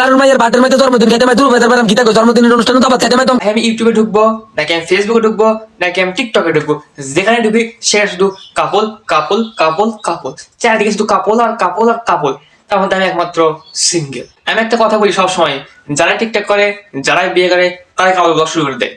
লালুর মাইয়ের বাটের মধ্যে জন্মদিন খেতে মাই দূর বেতার গীতা জন্মদিনের অনুষ্ঠানে তো আবার মাই আমি ইউটিউবে ঢুকবো নাকি আমি ফেসবুকে ঢুকবো নাকি আমি টিকটকে ঢুকবো? যেখানে ঢুকি সেখানে শুধু কাপল কাপল কাপল কাপল। চারিদিকে শুধু কাপল আর কাপল আর কাপল। তার মধ্যে আমি একমাত্র সিঙ্গেল আমি একটা কথা বলি সবসময় যারা টিকটক করে যারা বিয়ে করে তারাই কাপল ব্লগ শুরু করে দেয়।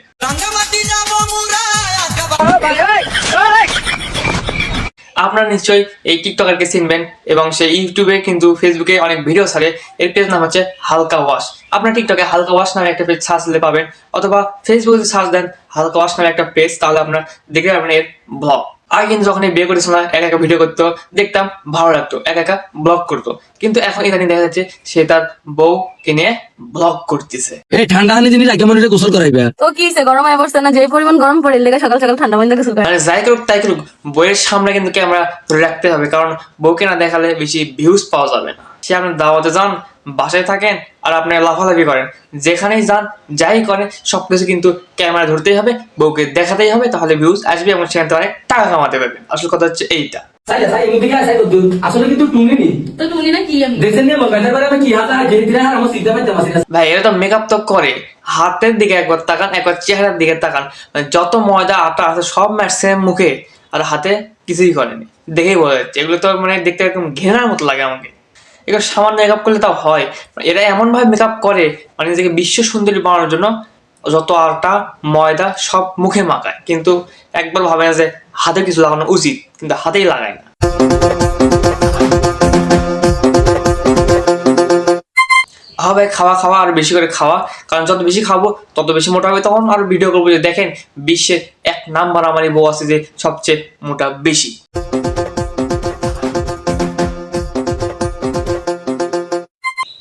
আপনারা নিশ্চয়ই এই টিকটকারকে চিনবেন এবং সেই ইউটিউবে কিন্তু ফেসবুকে অনেক ভিডিও ছাড়ে। এর পেজ নাম হচ্ছে হালকা ওয়াশ। আপনার টিকটকে হালকা ওয়াশ নামে একটা পেজ সার্চ দিলে পাবেন অথবা ফেসবুকে সার্চ দেন হালকা ওয়াশ নামে একটা পেজ, তাহলে আপনার দেখে পাবেন এর ব্লগ আগে কিন্তু যখন এই বিয়ে করেছিল না একা একা ভিডিও করতো দেখতাম ভালো লাগতো একা একা ব্লগ করতো। কিন্তু এখন ইদানিং দেখা যাচ্ছে সে তার বউকে নিয়ে ব্লগ করতেছে। এই ঠান্ডা হানি জিনিস আগে মনে গোসল করাইবে। তো কি হইছে? গরম হয়ে পড়ছে না? যে পরিমাণ গরম পড়ে লেগে সকাল সকাল ঠান্ডা পানি গোসল করে মানে যাই করুক তাই করুক বইয়ের সামনে কিন্তু ক্যামেরা ধরে রাখতে হবে কারণ বউকে না দেখালে বেশি ভিউজ পাওয়া যাবে না। সে আপনি দাওয়াতে যান বাসায় থাকেন আর আপনি লাফালাফি করেন। যেখানেই যান যাই করেন সবকিছু কিন্তু ক্যামেরা ধরতেই হবে বউকে দেখাতেই হবে তাহলে ভিউজ আসবে এবং সেখান থেকে অনেক টাকা কামাতে পারবেন আসল কথা হচ্ছে এইটা। ভাই এরা তো মেকআপ তো করে। হাতের দিকে একবার তাকান একবার চেহারার দিকে তাকান। মানে যত ময়দা আটা আছে সব ম্যাক্সিমাম মুখে। আর হাতে কিছুই করেনি। দেখেই বোঝা যাচ্ছে। এগুলো তো মানে দেখতে একদম ঘেনার মতো লাগে আমাকে। এগুলো সামান্য মেকআপ করলে তাও হয়। এরা এমন ভাবে মেকআপ করে মানে নিজেকে বিশ্ব সুন্দরী বানানোর জন্য যত আটা ময়দা সব মুখে মাখায়। কিন্তু একবার ভাবে না যে হাতে কিছু লাগানো উচিত, কিন্তু হাতেই লাগায় না। হবে খাওয়া খাওয়া, আর বেশি করে খাওয়া। কারণ যত বেশি খাব, তত বেশি মোটা হবে। তখন আর ভিডিও করব যে দেখেন, বিশ্বের এক নাম্বার আমার এই বউ আছে যে সবচেয়ে মোটা বেশি।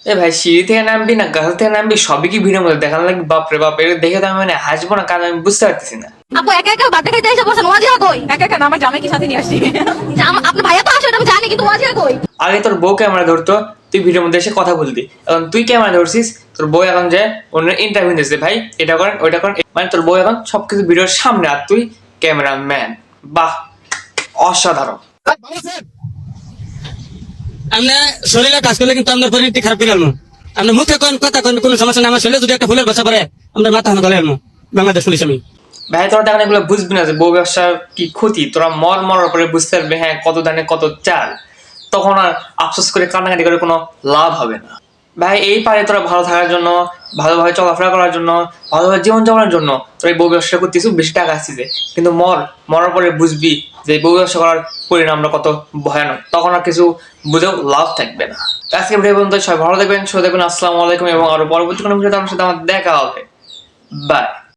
এ ভাই সিঁড়ি থেকে নামবি না গাছ থেকে নামবি সবই কি ভিডিওর মধ্যে দেখানো লাগবে বাপরে বাপ এটা দেখে তো আমি মানে হাসবো না কারণ আমি বুঝতে পারতেছি না। আপু একা একা বাটা খাইতে এসে বসেন ওয়াজিয়া কই? একা একা না, আমার জামাইকে সাথে নিয়ে আসছি। জাম- আপনার ভাইয়া তো আসে আমি জানি কিন্তু ওয়াজিয়া কই? আগে তোর বউ ক্যামেরা ধরতো তুই ভিডিওর মধ্যে এসে কথা বলতি। এখন তুই ক্যামেরা ধরছিস তোর বউ এখন যে অন্য ইন্টারভিউ দিচ্ছে ভাই এটা করেন ওইটা করেন মানে তোর বউ এখন সবকিছু ভিডিওর সামনে আর তুই ক্যামেরা ম্যান বাহ অসাধারণ। শরীরে কাজ করলে কিন্তু পরিণতি খারাপ মুখে কোন কথা কোন কোনো সমস্যা না আমার যদি একটা ফুলের আমরা মাথা বাংলাদেশ পুলিশ আমি। ভাই, তোরা দেখেন এগুলো বুঝবি না যে বউ ব্যবসার কি ক্ষতি? তোরা মর মরার পরে বুঝতে পারবে হ্যাঁ কত দানে কত চাল। তখন আর আফসোস করে কান্নাকাটি করে কোনো লাভ হবে না। ভাই, এই পারে তোরা ভালো থাকার জন্য, ভালোভাবে চলাফেরা করার জন্য, ভালোভাবে জীবন যাপনের জন্য তোরা এই বউ ব্যবসা করতেছিস, বেশি টাকা আসছে কিন্তু মর, মরার পরে বুঝবি যে বউ ব্যবসা করার পরিণামটা কত ভয়ানক। তখন আর কিছু বুঝেও লাভ থাকবে না। আজকে ভিডিও পর্যন্ত সবাই ভালো দেখবেন সবাই দেখবেন আসসালামু আলাইকুম এবং আরও পরবর্তী কোনো ভিডিওতে আমার সাথে আমার দেখা হবে। বাই